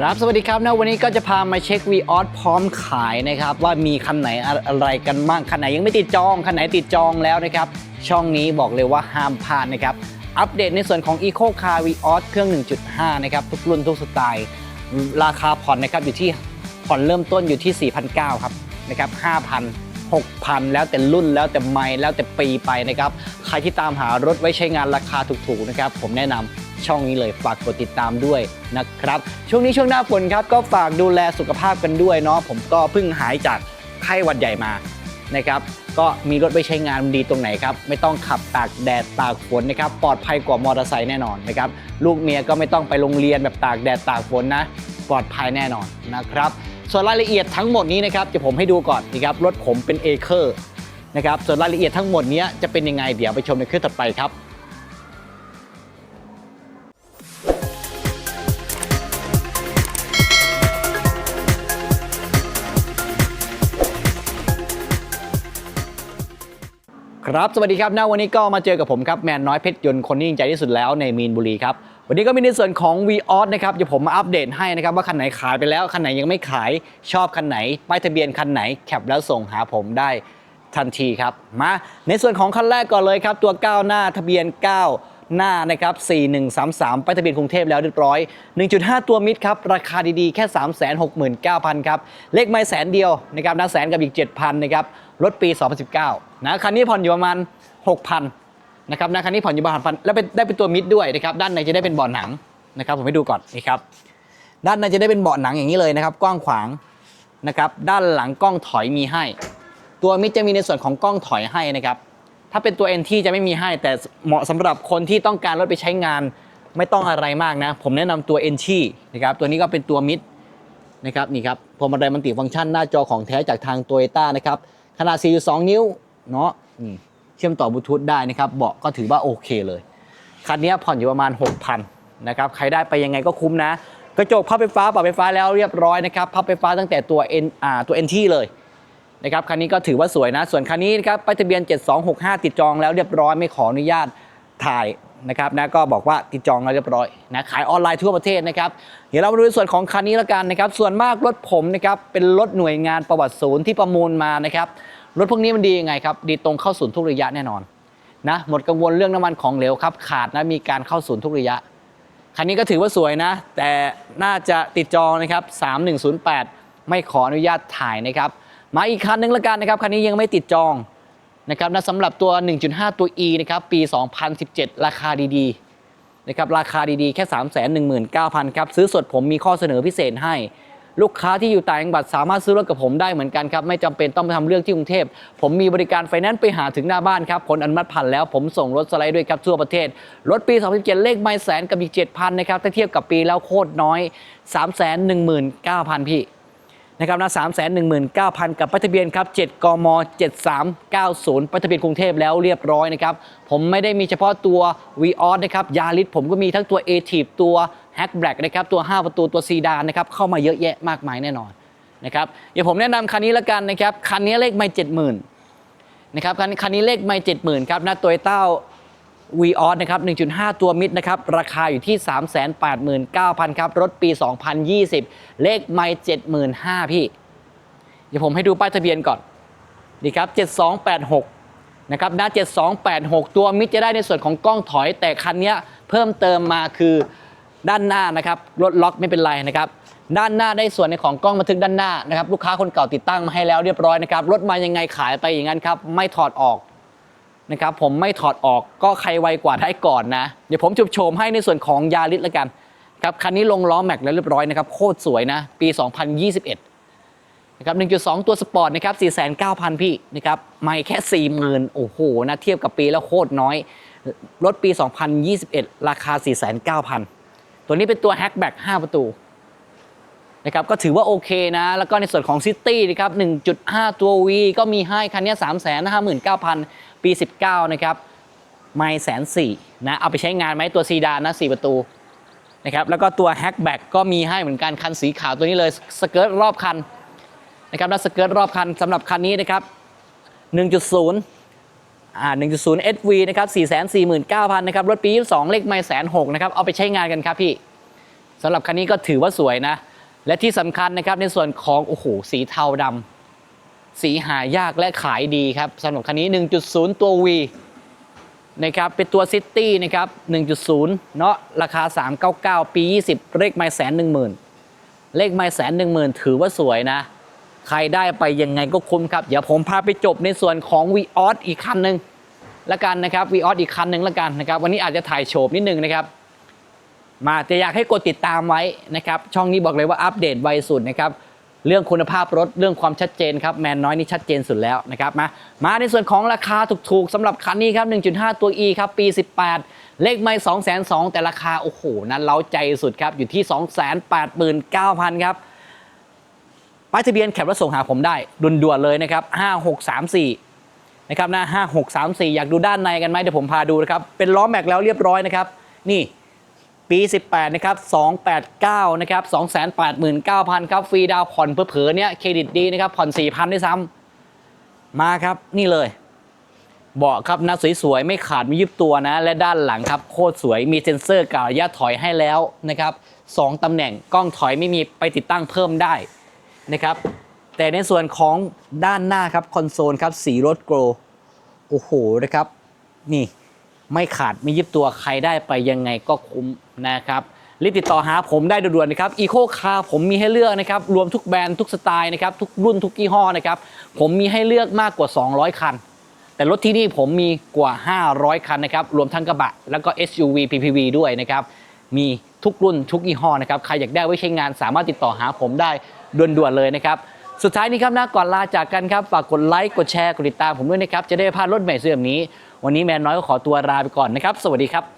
ครับสวัสดีครับนะวันนี้ก็จะพามาเช็ค v ีออสพร้อมขายนะครับ ว่ามีคันไหนอะไรกันบ้างคันไหนยังไม่ติดจองคันไหนติดจองแล้วนะครับ ช่องนี้บอกเลยว่าห้ามพลาดนะครับ อัปเดตในส่วนของ Eco Car v ีออสเครื่อง 1.5 นะครับ ทุกรุ่นทุกสไตล์ ราคาผ่อนนะครับอยู่ที่ผ่อนเริ่มต้นอยู่ที่ 4,900 ครับนะครับ 5,000 6,000 แล้วแต่รุ่นแล้วแต่ไมล์แล้วแต่ปีไปนะครับ ใครที่ตามหารถไว้ใช้งานราคาถูกๆนะครับ ผมแนะนำ ช่องนี้เลยฝากกดติดตามด้วยนะครับ ช่วงนี้ช่วงหน้าฝนครับก็ฝากดูแลสุขภาพกันด้วยเนาะผมก็เพิ่งหายจากไข้หวัดใหญ่มานะครับก็มีรถไว้ใช้งานดีตรงไหนครับ ไม่ต้องขับตากแดดตากฝนนะครับ ปลอดภัยกว่ามอเตอร์ไซค์แน่นอนนะครับ ลูกเมียก็ไม่ต้องไปโรงเรียนแบบตากแดดตากฝนนะ ปลอดภัยแน่นอนนะครับ ส่วนรายละเอียดทั้งหมดนี้นะครับจะผมให้ดูก่อนนะครับรถผมเป็นเอเคอร์นะครับส่วนรายละเอียดทั้งหมดนี้จะเป็นยังไงเดี๋ยวไปชมในคลิปถัดไปครับ ครับสวัสดีครับนวันนี้ก็มาเจอกับผมครับแมนน้อยเพชรยนต์คนที่ยิ่งใจที่สุดแล้วในมีนบุรีครับวันนี้ก็มีในส่วนของ v ีออสนะครับเดี๋ยวผมมาอัปเดตให้นะครับว่าคันไหนขายไปแล้วคันไหนยังไม่ขายชอบคันไหนป้ายทะเบียนคันไหนแคปแล้วส่งหาผมได้ทันทีครับมาในส่วนของคันแรกก่อนเลยครับตัว 9 หน้าทะเบียน 9 หน้านะครับ4133ป้ายทะเบียนกรุงเทพแล้วเรียบร้อย 1.5 ตัวมิดครับราคาดีๆแค่ 369,000ครับเลขไม่แสนเดียวนะครับนะแสนกับอีก 7,000นะครับ รถปี 2019 นะคันนี้ผ่อนอยู่ประมาณ 6,000 นะครับนะคันนี้ผ่อนอยู่ประมาณพันแล้วเป็นได้เป็นตัวมิดด้วยนะครับด้านในจะได้เป็นเบาะหนังนะครับผมให้ดูก่อนนี่ครับด้านในจะได้เป็นเบาะหนังอย่างนี้เลยนะครับกว้างขวางนะครับด้านหลังกล้องถอยมีให้ ตัวมิดจะมีในส่วนของกล้องถอยให้นะครับถ้าเป็นตัว NT จะไม่มีให้ แต่เหมาะสำหรับคนที่ต้องการรถไปใช้งานไม่ต้องอะไรมากนะ ผมแนะนำตัว NT นะครับตัวนี้ก็เป็นตัวมิดนะครับนี่ครับพวงมาลัยมันติฟังก์ชันหน้าจอของแท้จากทางโตโยต้านะครับ ขนาด 4.2 นิ้วเนาะนี่เชื่อมต่อบลูทูธได้นะครับ เบาะก็ถือว่าโอเคเลย คันนี้ผ่อนอยู่ประมาณ 6,000นะครับ ใครได้ไปยังไงก็คุ้มนะ กระจกพับไฟฟ้าปรับไฟฟ้าแล้วเรียบร้อยนะครับพับไฟฟ้าตั้งแต่ตัว N อ่าตัว NT เลยนะครับคันนี้ก็ถือว่าสวยนะ ส่วนคันนี้นะครับป้ายทะเบียน 7265 ติดจองแล้วเรียบร้อยไม่ขออนุญาตถ่าย นะครับนะก็บอกว่าติดจองแล้วเรียบร้อยนะขายออนไลน์ทั่วประเทศนะครับเดี๋ยวเรามาดูในส่วนของคันนี้แล้วกันนะครับส่วนมากรถผมนะครับเป็นรถหน่วยงานประวัติศูนย์ที่ประมูลมานะครับรถพวกนี้มันดียังไงครับดีตรงเข้าศูนย์ทุกระยะแน่นอนนะหมดกังวลเรื่องน้ำมันของเหลวครับขาดนะมีการเข้าศูนย์ทุกระยะคันนี้ก็ถือว่าสวยนะ แต่น่าจะติดจองนะครับ 3108 ไม่ขออนุญาตถ่ายนะครับ มาอีกคันหนึงแล้วกันนะครับ คันนี้ยังไม่ติดจอง นะครับนะสำหรับตัว 1.5 ตัว E นะครับปี 2017 ราคาดีๆนะครับราคาดีๆ แค่ 319,000 ครับซื้อสดผมมีข้อเสนอพิเศษให้ ลูกค้าที่อยู่ต่างจังหวัดสามารถซื้อรถกับผมได้เหมือนกันครับ ไม่จำเป็นต้องไปทำเรื่องที่กรุงเทพ ผมมีบริการไฟแนนซ์ไปหาถึงหน้าบ้านครับผลอนุมัติผ่านแล้วผมส่งรถสไลด์ด้วยครับทั่วประเทศ รถปี 2017 เลขไม่แสนกับอีก7,000นะครับถ้าเทียบกับปีแล้วโคตรน้อย 319,000 พี่ นะครับนะ3 1 9 0 0 0กับป้ายทะเบียนครับ7กม7390ป้ายทะเบียนกรุงเทพแล้วเรียบร้อยนะครับ ผมไม่ได้มีเฉพาะตัว v ีออสนะครับยาริสผมก็มีทั้งตัว a t i v ตัว h a c k b l a c k นะครับตัว 5 ประตูตัวซีดานนะครับเข้ามาเยอะแยะมากมายแน่นอนนะครับเดี๋ยวผมแนะนำคันนี้ละกันนะครับคันนี้เลขไม่70,000นนะครับคันคันนี้เลขไม่70,000ครับนะโตโยต้า วีออสนะครับ 1.5 ตัวมิดนะครับ ราคาอยู่ที่ 389,000 ครับ รถปี 2020 เลขไม่75,000 พี่ เดี๋ยวผมให้ดูป้ายทะเบียนก่อน นี่ครับ 7286 นะครับนะ7286 ตัวมิดจะได้ในส่วนของกล้องถอย แต่คันนี้เพิ่มเติมมาคือด้านหน้านะครับ รถล็อกไม่เป็นไรนะครับ ด้านหน้าได้ส่วนในของกล้องบันทึกด้านหน้านะครับ ลูกค้าคนเก่าติดตั้งมาให้แล้วเรียบร้อยนะครับ รถมายังไงขายไปอย่างนั้นครับ ไม่ถอดออก นะครับผมไม่ถอดออกก็ใครไวกว่าได้ก่อนนะ เดี๋ยวผมจุบโชมให้ในส่วนของยาริสล้วกันครับคันนี้ลงล้อแม็กแล้วเรียบร้อยนะครับโคตรสวยนะ ปี 2021นะครับ1.2 ตัวสปอร์ตนะครับ49,000 พี่นะครับไม่แค่ 40,000 โอ้โหนะเทียบกับปีแล้วโคตรน้อย รถปี 2021 ราคา 49,000 ตัวนี้เป็นตัวแฮชแบ็ก5 ประตูนะครับก็ถือว่าโอเคนะ แล้วก็ในส่วนของซิตี้นะครับ1.5 ตัว V ก็มีให้คันนี้3 5 9 0 0 0 ปี 19 นะครับไม่แสนสี่นะเอาไปใช้งานไหมตัวซีดานนะ4ประตูนะครับแล้วก็ตัวแฮชแบ็กก็มีให้เหมือนกันคันสีขาวตัวนี้เลยสเกิร์ตรอบคันนะครับแล้วสเกิร์ตรอบคันสำหรับคันนี้นะครับ 1.0อ่า1.0 SV นะครับ449,000นะครับรถปี 22 เลขไม่แสนหกนะครับเอาไปใช้งานกันครับพี่สำหรับคันนี้ก็ถือว่าสวยนะ และที่สำคัญนะครับในส่วนของโอ้โหสีเทาดำ สีหายากและขายดีครับสำหรับคันนี้ 1.0 ตัว V นะครับเป็นตัวซิตี้นะครับ 1.0 เนาะราคา 399 ปี 20 เลขไม่แสนหนึ่งหมื่นเลขไม่แสนหนึ่งหมื่นถือว่าสวยนะ ใครได้ไปยังไงก็คุ้มครับ เดี๋ยวผมพาไปจบในส่วนของ v ีอออีกคันหนึ่งละกันนะครับ v ีอออีกคันหนึ่งละกันนะครับ วันนี้อาจจะถ่ายโฉบนิดนึงนะครับ มาจะอยากให้กดติดตามไว้นะครับ ช่องนี้บอกเลยว่าอัปเดตไวสุดนะครับ เรื่องคุณภาพรถเรื่องความชัดเจนครับแมนน้อยนี่ชัดเจนสุดแล้วนะครับมามาในส่วนของราคาถูกๆสำหรับคันนี้ครับ 1.5 ตัว E ครับปี 18 เลขไม่2 2 0 0แต่ราคา โอ้โห นั้นเล้าใจสุดครับ อยู่ที่ 289,000 ครับป้ายทะเบียนแคปและส่งหาผมได้ด่วนๆเลยนะครับ 5634 นะครับนะ5634 อยากดูด้านในกันไหมเดี๋ยวผมพาดูนะครับ เป็นล้อแม็กแล้วเรียบร้อยนะครับ นี่ ปี 18 นะครับ 289 นะครับ 289,000 ครับ ฟรีดาวผ่อนเผลอเนี่ย เครดิตดีนะครับ ผ่อน 4,000 ด้วยซ้ำ มาครับ นี่เลย เบาะครับนะสวยๆ ไม่ขาดไม่ยุบตัวนะ และด้านหลังครับ โคตรสวย มีเซ็นเซอร์กาวระยะถอยให้แล้วนะครับสองตำแหน่ง กล้องถอยไม่มีไปติดตั้งเพิ่มได้นะครับ แต่ในส่วนของด้านหน้าครับ คอนโซลครับ สีรถโกลโอ้โห นะครับ นี่ ไม่ขาดไม่ยิบตัวใครได้ไปยังไงก็คุ้ม นะครับรีบติดต่อหาผมได้ด่วนๆนะครับอีโคคาผมมีให้เลือกนะครับ รวมทุกแบรนด์ทุกสไตล์นะครับ ทุกรุ่นทุกยี่ห้อนะครับ ผมมีให้เลือกมากกว่า 200 คัน แต่รถที่นี่ผมมีกว่า 500 คันนะครับ รวมทั้งกระบะ แล้วก็ SUV PPV ด้วยนะครับ มีทุกรุ่นทุกยี่ห้อนะครับ ใครอยากได้ไว้ใช้งานสามารถติดต่อหาผมได้ด่วนๆเลยนะครับ สุดท้ายนี้ครับนะก่อนลาจากกันครับ ฝากกดไลค์ กดแชร์ กดติดตามผมด้วยนะครับ จะได้ไม่พลาดรถใหม่เสื่อมนี้ วันนี้แมนน้อยก็ขอตัวลาไปก่อนนะครับ สวัสดีครับ